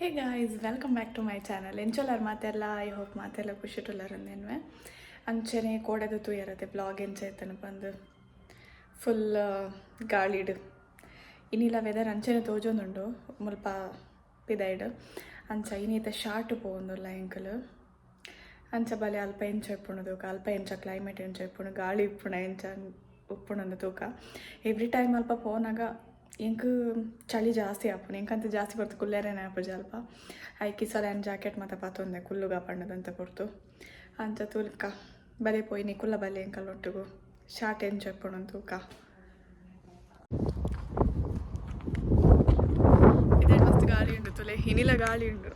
Hey guys welcome back to my channel ಎಂಚೋಲಾರ್ ಮಾತೆಲ್ಲ I hope ಮಾತೆಲ್ಲ ಖುಷಿ ಟುಲ್ಲರನ್ನೇನ್ವೆ ಅಂಚನೆ ಕೋಡೆದು ತೂಯರತ್ತೆ ಬ್ಲಾಗ್ ಎಂಚೈತನ ಬಂದು ಫುಲ್ ಗಾಳಿಡ್ ಇನ್ನಿಲ್ಲ ವೆದರ್ ಅಂಚನೆ ತೋಜೊಂದುಂಡು, ಮುಲ್ಪ ಪಿದೈಡ್ ಅಂಚ ಇನ್ನೀತ ಶಾರ್ಟ್ ಪೋವೊಂದುಲ್ಲ ಎಂಕಲ್ ಅಂಚ ಬಲೆ ಅಲ್ಪ ಎಂಚ ಇಪ್ಪುಂಡು ತೂಕ, ಅಲ್ಪ ಎಂಚ ಕ್ಲೈಮೇಟ್ ಎಂಚ ಇಪ್ಪುಂಡು ಗಾಳಿ ಇಪ್ಪುಣ ಎಂಚ ಉಪ್ಪುಣಂದು ತೂಕ. ಎವ್ರಿ ಟೈಮ್ ಅಲ್ಪ ಪೋನಾಗ ಇಂಕ್ ಚಳಿ ಜಾಸ್ತಿ ಆಪುಂಡು ಇಂಕಂತ ಜಾಸ್ತಿ ಬರ್ತು ಕುಲ್ಲೆರೇನೆ ಆಪು ಜಲ್ಪ ಐಕಿ ಸಲ ಏನು ಜಾಕೆಟ್ ಮಾತ ಪಾತೊಂದೆ ಕುಲ್ಲುಗ ಪಂಡದಂತ ಕೊಡ್ತು. ಅಂಚ ತೂಲ್ಕ ಬಲೆ ಪೋಯಿನಿ ಕುಲ್ಲ ಬಲೆ ಎಂಕಲ್ ಒಟ್ಟುಗು ಶಾರ್ಟ್ ಎಂಜಾಯ್ ಪುಣು ತೂಕ ಇದೇ ಮಸ್ತ್ ಗಾಳಿ ಉಂಡು ತುಲೆ, ಹಿನಿಲ ಗಾಳಿ ಉಂಡು.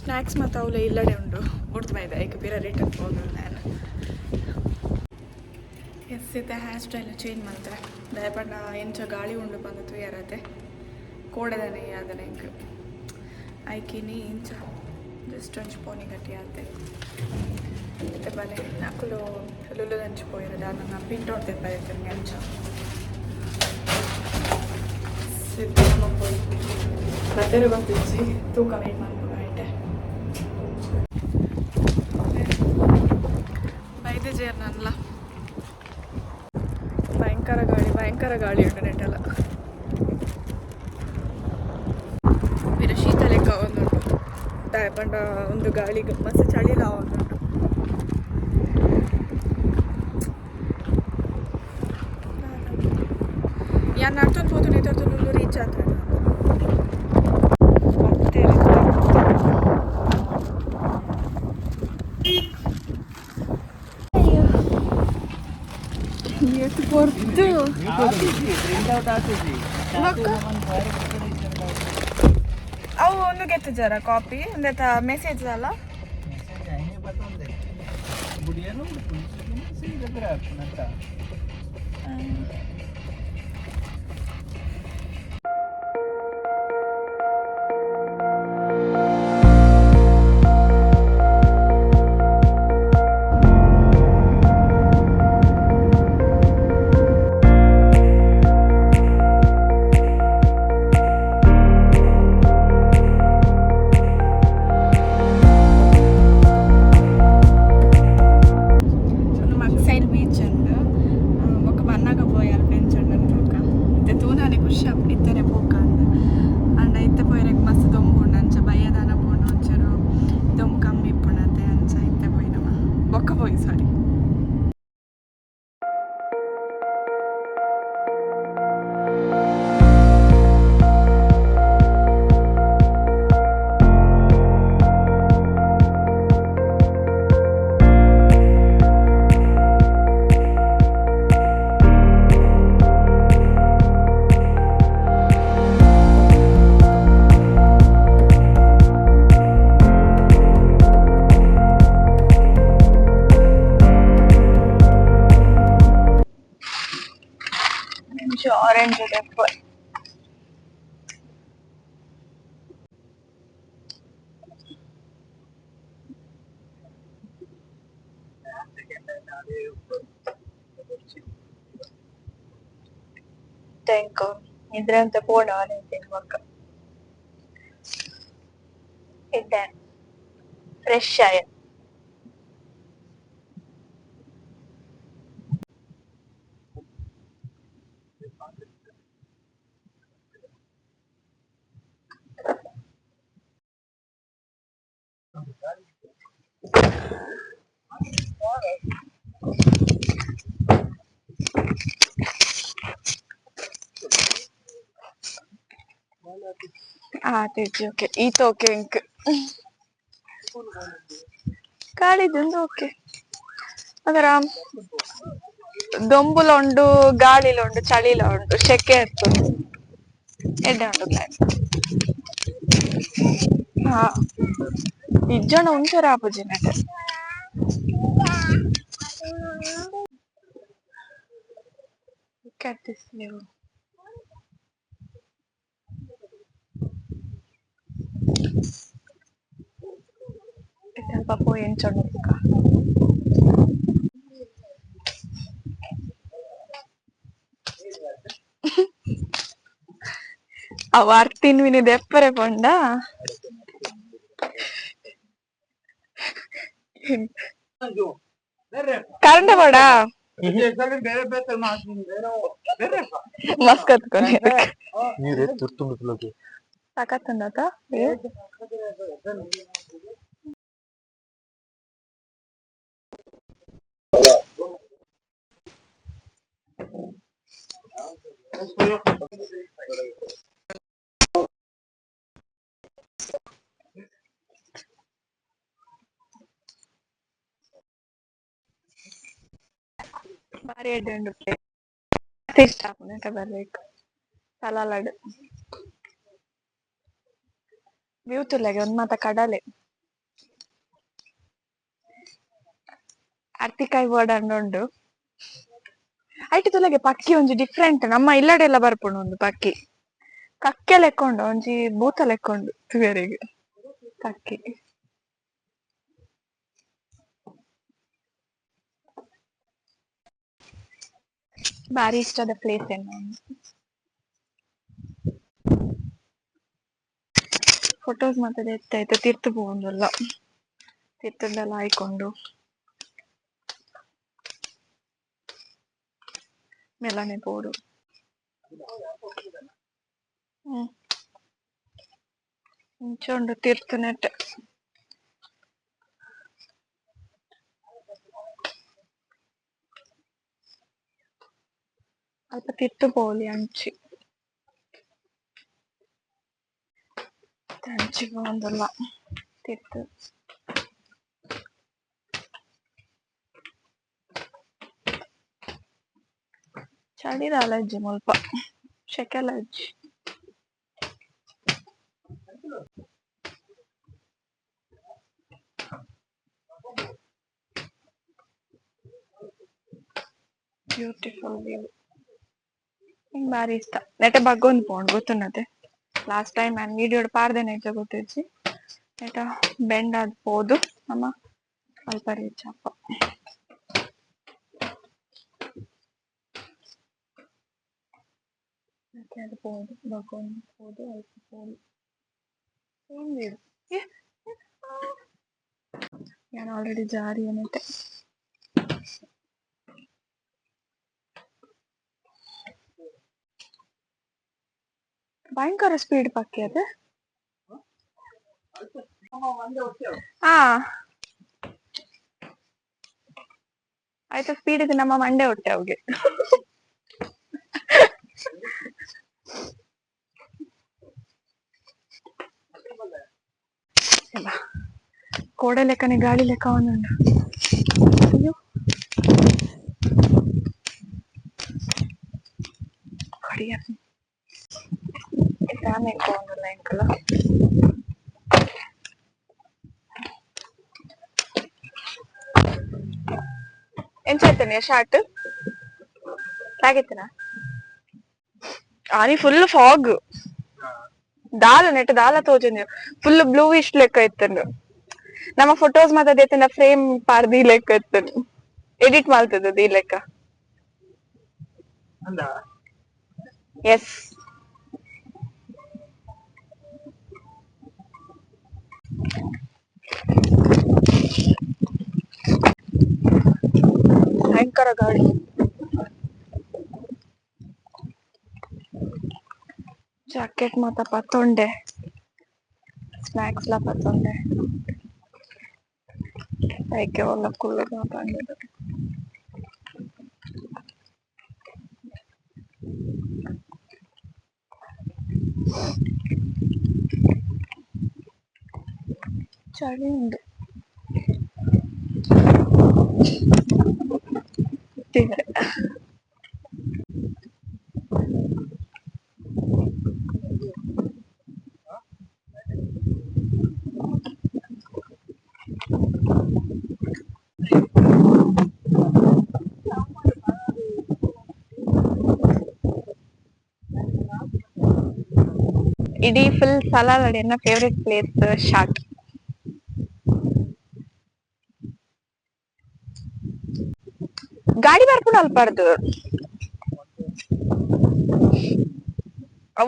ಸ್ನ್ಯಾಕ್ಸ್ ಮತ್ತು ಅವಳು ಇಲ್ಲಡೆ ಉಂಡು. ಉಡ್ದು ಮೈದ ಈಗ ಬೇರೆ ರಿಟರ್ನ್ ಹೋಗಲ್ಲ ನಾನು. ಎಸ್ ಇದೆ ಹೇರ್ ಸ್ಟೈಲ್ ಚೇಂಜ್ ಮಾಡ್ತಾರೆ ದಯಪಂಡ ಎಂಚ ಗಾಳಿ ಉಂಡು ಬಂದತು ಯಾರತ್ತೆ ಕೋಡದನೆ ಯಾದನೆ ಇಂಕ ಐಕಿನಿ ಇಂಚ ಜಸ್ಟ್ ಒಂಚು ಪೋನಿ ಗಟ್ಟಿ ಆತೆ ಮತ್ತೆ ಬಲೆ ನಕಲು ಲುಲು ದಂಚು ಪೋಯಿರೋದು ನನ್ನ ಪಿಂಟ್ ಔಟ್ ತೆಪ್ಪ ಎಂಚ ಮತ್ತೆ ಗೊತ್ತಿಚ್ಚಿ ತೂಕ ವೇಟ್ ಮಾಡ್ಬೋದು ಐಟೆ ಬೈದೆ ಜೇರ್ ನನ್ನಲ್ಲ ಭಯಂಕರ ಗಾಳಿ ಭಯಂಕರ ಗಾಳಿ ಉಂಟು ನೆಟ್ಟೆಲ್ಲ ವೀರ ಶೀತ ಲೆಕ್ಕ ಒಂದುಂಟು ಪಂಡ ಒಂದು ಗಾಳಿ, ಮಸ್ತ್ ಚಳಿಲ ಒಂದುಂಟು ಯಾರು ನಡ್ಕೊಂಡು పొర్తు ಅವು ಒಂದು ಗೆತ್ತಿದ್ದಾರ ಕಾಪಿ ಒಂದೇತ ಮೆಸೇಜ್ ಅಲ್ಲ ಮೆಸೇಜ್ నిమిషం ఆరెంజ్ ఎక్కువ థ్యాంక్ ఇద్దరంతా పోవడం అనేది ఒక్క ఇద్దాను ఫ్రెష్ అయ్యా ಆ ತೆಜ್ಜಿ ಓಕೆ ಈತ ಓಕೆ ಇಂಕ್ ಕಾಳಿದೊಂದು ಓಕೆ ಅದರ ದೊಂಬುಲ ಉಂಡು ಗಾಳಿಲ ಉಂಡು ಚಳಿಲ ಉಂಡು ಶೆಕೆ ಇರ್ತದೆ ಎಡ್ಡೆ ಉಂಡು ಕ್ಲೈಮೇಟ್ ಹಾ ಇಜ್ಜೋಣ ಉಂಚರ ಆಪುಜಿ net Look at this view. ಸ್ವಲ್ಪ పోయి ಅವ ಅರ್ತಿನ್ ವಿನಿದ ಎಪ್ಪರೆ ಪೊಂಡ ಕರೆಂಟ್ ಬೋಡ ಮಸ್ತ್ ಕತ್ಕೊಂಡು ನೀರೇ ತುರ್ತುಂಬಿಟ್ಲೋಗಿ ಸಾಕತ್ತಂದಾತ ಬಾರಿ ಎಡ್ಡೆ ಉಂಡು ಇಷ್ಟ ನೆಟ ಬರ್ಬೇಕು ಸಲಾಡ್ ವ್ಯೂ ತುಲೆಗೆ ಒಂದ್ ಮಾತ ಕಡಲೆ ಅರ್ತಿಕಾಯಿ ಬೋರ್ಡ್ ಉಂಡು ಐಟಿ ತುಲೆಗೆ ಪಕ್ಕಿ ಒಂಜಿ ಡಿಫ್ರೆಂಟ್ ನಮ್ಮ ಇಲ್ಲಡೆಲ್ಲ ಬರ್ಪುಂಡು ಒಂದು ಪಕ್ಕಿ ಕಕ್ಕೆ ಲೆಕ್ಕೊಂಡು ಒಂಜಿ ಭೂತ ಲೆಕ್ಕೊಂಡು ತುವೆರೆಗೆ ಕಕ್ಕಿ ಭಾರಿ ಇಷ್ಟದ ಪ್ಲೇಸ್ ಏನೋ ಫೋಟೋಸ್ ಮಾತಾಡಿ ಎತ್ತಾಯ್ತು ತಿರ್ತು ಬೋಂದಲ್ಲ ತಿರ್ತದೆಲ್ಲ ಆಯ್ಕೊಂಡು ಮೆಲನೆ ಬೋಡು ಹ್ಮ್. ಇಂಚೊಂಡು ತಿರ್ತು ನೆಟ್ಟ ಅಲ್ಪ ತಿರ್ತು ಪೋಲಿ ಅಂಚಿ ಅಂಚಿ പോകുന്നില്ല ತಿರ್ತು ಚಳಿದ ಅಲರ್ಜಿ ಮುಲ್ಪ ಶೆಕೆ ಅಲರ್ಜಿ ಬ್ಯೂಟಿಫುಲ್ ವ್ಯೂ ಹಿಂಗ್ ಬಾರಿ ಇಷ್ಟ ನೆಟೆ ಬಗ್ಗೊಂದು ಪೋಂಡ್ ಗೊತ್ತುನ್ನತೆ ಲಾಸ್ಟ್ ಟೈಮ್ ನಾನು ವಿಡಿಯೋ ಪಾರ್ದೆ ನೆಟ್ಟ ಗೊತ್ತಿಜ್ಜಿ ನೆಟ ಬೆಂಡ್ ಆದ್ ಪೋದು ನಮ್ಮ ಅಲ್ಪ ರೀಚ್ ಅಪ್ಪ ನೆಟೆ ಅದು ಪೋದು ಬಗ್ಗೊಂದು ಪೋದು ಅಲ್ಪ ಪೋದು ಏನ್ ವೀಡು ಏ ഞാൻ ಆಲ್ರೆಡಿ ಜಾರಿ ನೆಟ್ಟೆ ಭಯಂಕರ ಸ್ಪೀಡ್ ಪಕ್ಕಿ ಅದು ಹಾ ಆಯ್ತು ಸ್ಪೀಡ್ ಇದು ನಮ್ಮ ಮಂಡೆ ಹೊಟ್ಟೆ ಅವ್ಗೆ ಎಲ್ಲ ಕೋಡೆ ಲೆಕ್ಕನೆ ಗಾಳಿ ಲೆಕ್ಕ ಅವನುಂಡು ಡ್ಯಾಮ್ ఎక్కువ ఉండాలి ఇంకలా ఏం చేస్తాను షార్ట్ తాగెత్తనా అని ఫుల్ ఫాగ్ ದಾಲ ನೆಟ್ ದಾಲ ತೋಜುಂಡು ಫುಲ್ ಬ್ಲೂಯಿಶ್ ಲೆಕ್ಕ ಇತ್ತಂಡು ನಮ್ಮ ಫೋಟೋಸ್ ಮಾತ ದೇತನ ಫ್ರೇಮ್ ಪಾರ್ದಿ ಲೆಕ್ಕ ಇತ್ತಂಡು ಎಡಿಟ್ ಮಾಡ್ತದ ಈ ಲೆಕ್ಕ ಎಸ್ ಭಯಂಕರ ಗಾಳಿ ಜಾಕೆಟ್ ಮಾತ ಪತ್ತೊಂಡೆ ಸ್ನಾಕ್ಸ್ ಲ ಪತ್ತೊಂಡೆ ಐಕೆ ಒಲ್ಲ ಕುಳ್ಳು ಮಾತಾಡಿದ್ದು ಚಳಿ ಉಂಡು விட்டுங்க இடி ஃபில் சலாலோட என்ன ஃபேவரட் பிளேஸ் ஷாட் ಗಾಡಿ ಬರ್ಕೊಂಡು ಅಲ್ಪಾರ್ದು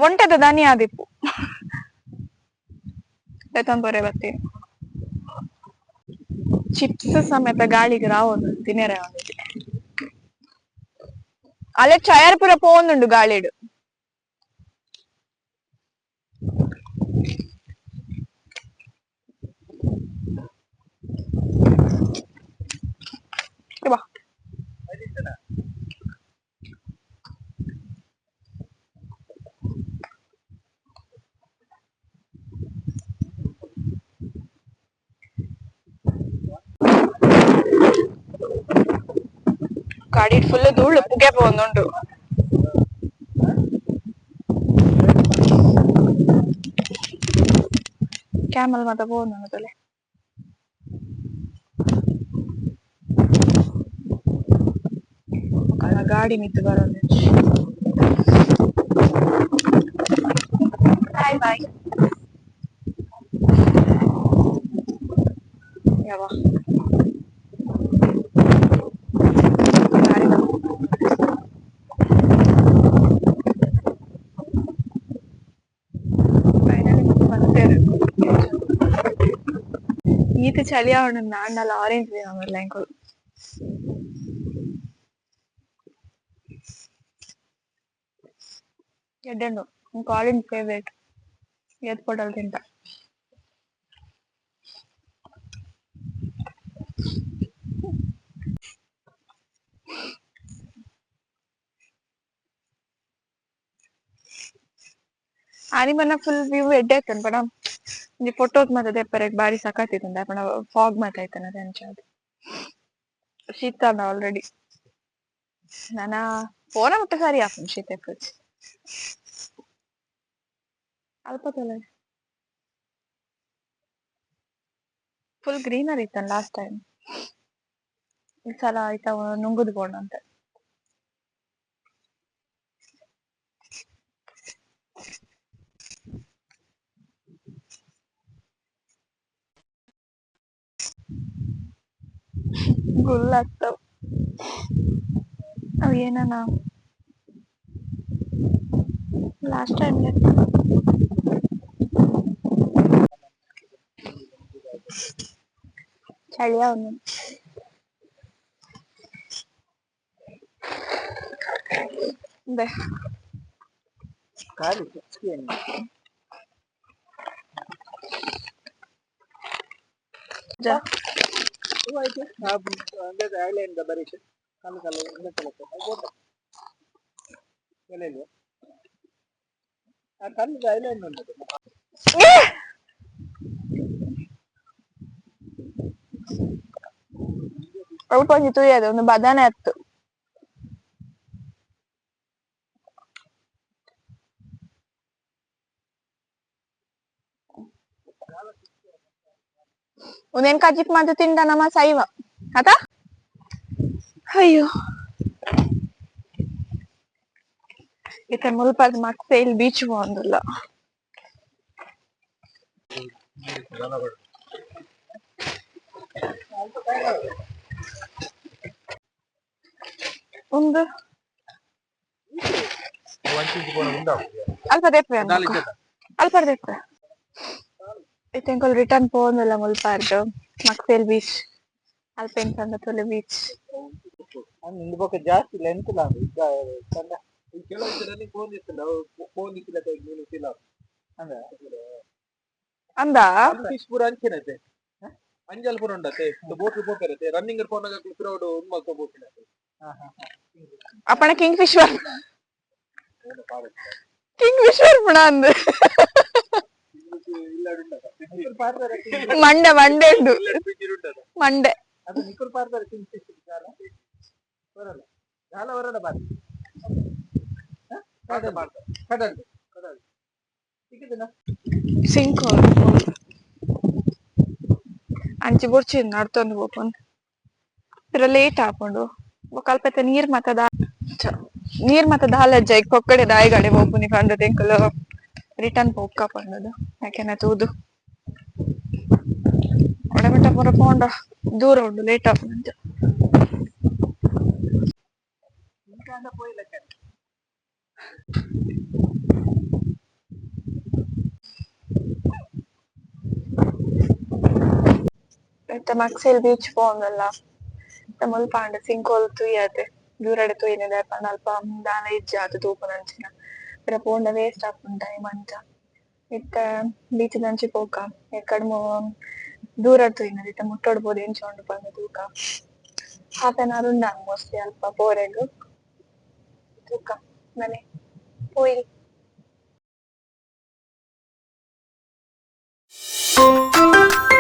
ಒಂಟದ ದಾನಿ ಆದಿಪ್ಪು. ಎತ್ತೊಂದು ಬರೆ ಬರ್ತೀನಿ. ಚಿಪ್ಸ್ ಸಮೇತ ಗಾಳಿಗೆ ರಾವೊಂದು ತಿನ್ನೇರ ಅಲ್ಲೇ ಚಯರ್ಪುರ ಪೋಂದುಂಡು ಗಾಳಿಡು. ಸೈಡ್ ಫುಲ್ ಧೂಳು ಪುಗೆಪ ಒಂದುಂಟು ಕ್ಯಾಮಲ್ ಮಾತ್ರ ಬೋನ್ ಅನ್ನೋದಲ್ಲಿ ಗಾಡಿ ನಿಂತು ಬರೋಣ ಬಾಯ್ ಬಾಯ್ ಯಾವ ஈத்து சளியா ஒண்ணு நான் நல்ல ஆரேஞ்ச் வேணும் இல்லை எங்க ఎడ్డండు ఇంకా ఆరెంజ్ ఫేవరెట్ ఏది పొడలు తింటా ಆನಿಮಲ್ನ ಫುಲ್ ವ್ಯೂ ಎಡ್ಡೆ ಆಯ್ತಾನೆ ಪಡ ಒಂಜಿ ಫೊಟೋಸ್ ಮಾತ ದೆಪ್ಪರೆಗ್ ಬಾರಿ ಸಖತ್ತಿತ್ತುಂಡ ಪಂಡ ಫಾಗ್ ಮಾತ ಆಯ್ತಾನೆ ಅದೇ ಅಂಚಾದ ಶೀತಾಂಡ ಆಲ್ರೆಡಿ ನಾನ ಪೋನ ಮತ್ತೆ ಸಾರಿ ಆಪುನ್ ಶೀತೆ ಪೂಜೆ ಅಲ್ಪ ತಲೆ ಫುಲ್ ಗ್ರೀನರಿ ಇತ್ತಾನೆ ಲಾಸ್ಟ್ ಟೈಮ್ ಈ ಸಲ ಆಯ್ತಾ ನುಂಗುದು ಬೋಣ ಗುಲ್ ಆಗ್ತಾವ ಅವ್ ಏನನ ಲಾಸ್ಟ್ ಟೈಮ್ ಚಳಿ ಅವನು ಬೇ ಖಾಲಿ ಏನು ಜಾ ಆಯ್ತು ಅಂದ್ರೆ ಐಲ್ಯಾಂಡ್ ಬರೀಶ್ ಕಾಲು ಕಾಲು ಒಂದೇ ತಲಕ್ಕೆ ಆಯ್ತು ಎಲ್ಲೆಲ್ಲಿ ಆ ಕಲ್ಲಿಗೆ ಐಲ್ಯಾಂಡ್ ಉಂಟು ಔಟ್ ಒಂಜಿ ತುಯ್ಯದು ಒಂದು ಬದನೆ ಅತ್ತು ಉನೇನ್ ಕಜಿಕ್ ಮಾತು ತಿಂದ ನಮ್ಮ ಸೈವ ಆತಾ ಅಯ್ಯೋ ಈತ ಮುಲ್ಪದ ಮತ್ತೆ ಇಲ್ಲಿ ಬೀಚ್ ಒಂದಿಲ್ಲ ಒಂದು ಅಲ್ಪ ದೇಪ್ಪ ಅಲ್ಪ ದೇಪ್ಪ Ich return ich return po na lang ulpardo. Maxwell Beach. Alpen Sangatole Beach. ನಿಂದು ಬಗ್ಗೆ ಜಾಸ್ತಿ ಲೆಂತ್ ಇಲ್ಲ ಸಣ್ಣ ಈಗ ಫೋನ್ ಇರ್ತಲ್ಲ ಫೋನ್ ಇಕ್ಕಿಲ್ಲ ಕೈಗೆ ನೀನು ಇಕ್ಕಿಲ್ಲ ಅಂದ್ರೆ ಅಂದ ಫಿಶ್ಪುರ ಅಂಜಲ್ಪುರ ಉಂಡತೆ ಬೋಟ್ ಬೋಟ್ ಇರತ್ತೆ ರನ್ನಿಂಗ್ ಫೋನ್ ಆಗಕ್ಕೆ ಕ್ರೌಡ್ ಉನ್ಮಲ್ಕ ಹಾ ಹಾ ಅಪ್ಪಣ ಕಿಂಗ್ ಫಿಶ್ವರ್ ಕಿಂಗ್ ಫಿಶ್ ಪಣ ಅಂದ್ರೆ ಮಂಡೆ ಮಂಡೆ ಉಂಟು. ಮಂಡೆ. ಸಿಂಕ್ ಅಂಚಿ ಬುರ್ಚಿ ನಡ್ತೊಂದು ಹೋಗ್ಕೊಂಡು ಇರ ಲೇಟ್ ಹಾಕೊಂಡು. ಕಲ್ಪತ್ತೆ ನೀರ್ ಮತ್ತ ನೀರ್ ಮತ್ತ ದಾಲ ಜೈ ಕೊಕ್ಕಡೆ ದಾಯಿಗಡೆ ಹೋಗ್ಬುನಿ ಕಂಡ ತೆಂಕಲು. ரிட்டர்ன் போக்கா பண்ணது ಯಾಕೆನೆ ತೂದು ಒಡಮಿಟ ಪೂರ ಪೋಂಡ ದೂರ ಉಂಡು ಲೇಟ್ ಆಗ್ತದೆ ಮತ್ತೆ ಮಕ್ಸೆಲ್ ಬೀಚ್ ಪೋಂದಲ್ಲ ಮುಲ್ಪ ಅಂಡ ಸಿಂಕೋಲ್ ತುಯ್ಯತೆ ದೂರಡೆ ತುಯ್ಯನಿದೆ ಅಲ್ಪ ದಾನ ಇಜ್ಜಾತು ತೂಪನಂಚಿನ ఇక్కడ పోండవే స్టఫ్ ఉంటాయి మంచిగా ಇತ್ತ ಬೀಚ್ ದಂಚಿ ಪೋಕ ಎಕ್ಕಡ ದೂರ ತೂಯಿನದ ಇತ್ತ ಮುಟ್ಟೋಡ್ ಬೋದು ಎಂಚೋಂಡು ಪಂದ ತೂಕ ಹಾಫ್ ಆನ್ ಅವರ್ ಉಂಡ ಮೋಸ್ಟ್ಲಿ ಅಲ್ಪ ಪೋರೆಗ್ ತೂಕ ಮನೆ ಪೋಯಿ Thank you.